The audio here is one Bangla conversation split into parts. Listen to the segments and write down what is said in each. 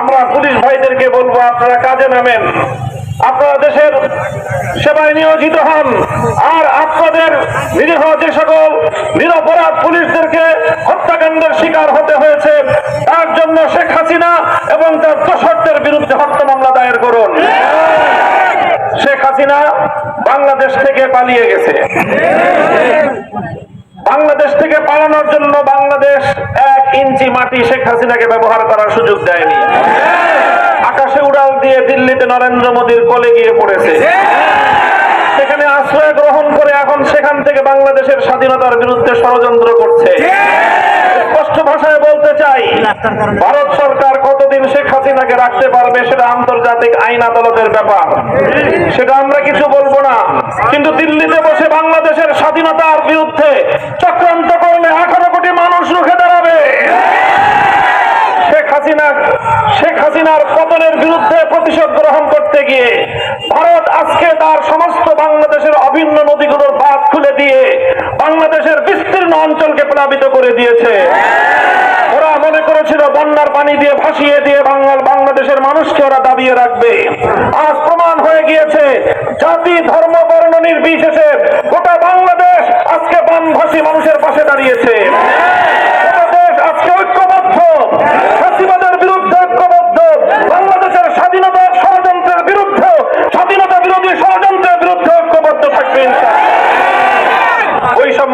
আমরা পুলিশ ভাইদেরকে বলব, আপনারা কাজে নামেন। আপনারা দেশের সেবায় নিয়োজিত হন। আর আপনাদের নিরীহ যে সকল নিরপরাধ পুলিশদেরকে হত্যাকাণ্ডের শিকার হতে হয়েছে, তার জন্য শেখ হাসিনা এবং তার দোষরদের বিরুদ্ধে হত্যা মামলা দায়ের করুন। শেখ হাসিনা বাংলাদেশ থেকে পালিয়ে গেছে। বাংলাদেশ থেকে পালানোর জন্য বাংলাদেশ এক ইঞ্চি মাটি শেখ হাসিনাকে ব্যবহার করার সুযোগ দেয়নি। আকাশে উড়াল দিয়ে দিল্লিতে নরেন্দ্র মোদীর কোলে গিয়ে পড়েছে। সেখানে আশ্রয় গ্রহণ করে এখন সেখান থেকে বাংলাদেশের স্বাধীনতার বিরুদ্ধে ষড়যন্ত্র করছে। স্পষ্ট ভাষায় বলতে চাই, ভারত সরকার কতদিন শেখ হাসিনাকে রাখতে পারবে সেটা আন্তর্জাতিক আইন আদালতের ব্যাপার। সেটা আমরা কিছু বলব না। কিন্তু দিল্লিতে বসে বাংলাদেশের স্বাধীনতার বিরুদ্ধে চক্রান্ত হাসিনার পতনের বিরুদ্ধে প্রতিশোধ গ্রহণ করতে গিয়ে ভারত আজকে তার সমস্ত বাংলাদেশের অভিন্ন নদীগুলোর বাঁধ খুলে দিয়ে বাংলাদেশের বিস্তীর্ণ অঞ্চলকে প্লাবিত করে দিয়েছে। ওরা মনে করেছিল বন্যার পানি দিয়ে ভাসিয়ে দিয়ে বাংলার বাংলাদেশের মানুষকে ওরা দাবিয়ে রাখবে। আজ প্রমাণ হয়ে গিয়েছে, জাতি, ধর্ম, বর্ণ নির্বিশেষে গোটা বাংলাদেশ আজকে বান বানভাসী মানুষের পাশে দাঁড়িয়েছে গোটা দেশ আজকে ঐক্যবদ্ধ ফাঁসিবাদের বিরুদ্ধে ঐক্যবদ্ধ বাংলাদেশের স্বাধীনতা ষড়যন্ত্রের বিরুদ্ধে স্বাধীনতা বিরোধী ষড়যন্ত্রের বিরুদ্ধে ঐক্যবদ্ধ থাকবে ইনশাআল্লাহ।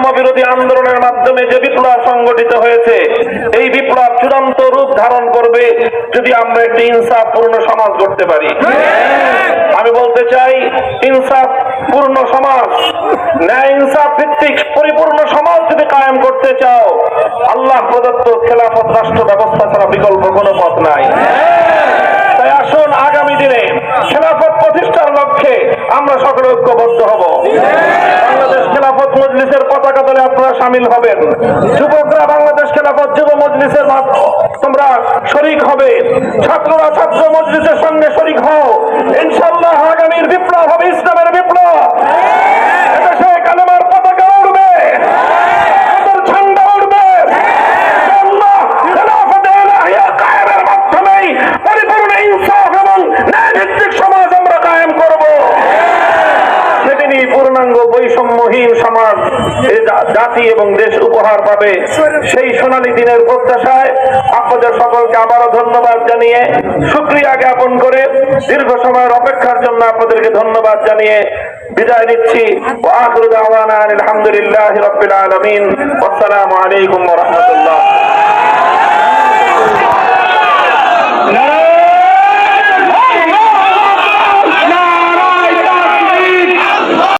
বৈষম্য বিরোধী আন্দোলনের মাধ্যমে যে বিপ্লব সংগঠিত হয়েছে, এই বিপ্লব চূড়ান্ত রূপ ধারণ করবে যদি আমরা একটি ইনসাফ পূর্ণ সমাজ গড়তে পারি। আমি বলতে চাই ইনসাফ পূর্ণ সমাজ, ন্যায় ইনসাফ ভিত্তিক পরিপূর্ণ সমাজ যদি কায়েম করতে চাও, আল্লাহ প্রদত্ত খেলাফত রাষ্ট্র ব্যবস্থা ছাড়া বিকল্প কোনো পথ নাই। তাই আসুন আগামী দিনে খেলাফত প্রতিষ্ঠার লক্ষ্যে আমরা সকলে ঐক্যবদ্ধ হব। পতাকা আপনারা সামিল হবেন। যুবকরা বাংলাদেশ খেলাফত যুব মজলিসের তোমরা শরিক হবে। ছাত্ররা ছাত্র মজলিসের সঙ্গে শরিক হও। ইনশাল্লাহ আগামীর বিপ্লব হবে ইসলামের বিপ্লব এদেশে কালেমার পতাকা উড়বে আমাদের ঝান্ডা উড়বে আল্লাহ খেলাফতে ইলাহিয়া কায়েমের মাধ্যমেই পরিপূর্ণ ইনসাফ এবং ন্যায়ভিত্তিক সমাজ আমরা কায়েম করব সেদিনই পূর্ণাঙ্গ সমাজ জাতি এবং দেশ উপহার পাবে, সেই সোনালী দিনের প্রত্যাশায় আপনাদের সকলকে আবারও ধন্যবাদ জানিয়ে সুক্রিয়া জ্ঞাপন করে দীর্ঘ সময়ের অপেক্ষার জন্য আপনাদেরকে ধন্যবাদ জানিয়ে বিদায় নিচ্ছি। আলহামদুলিল্লাহ আসসালামু আলাইকুম রহমতুল্লাহ।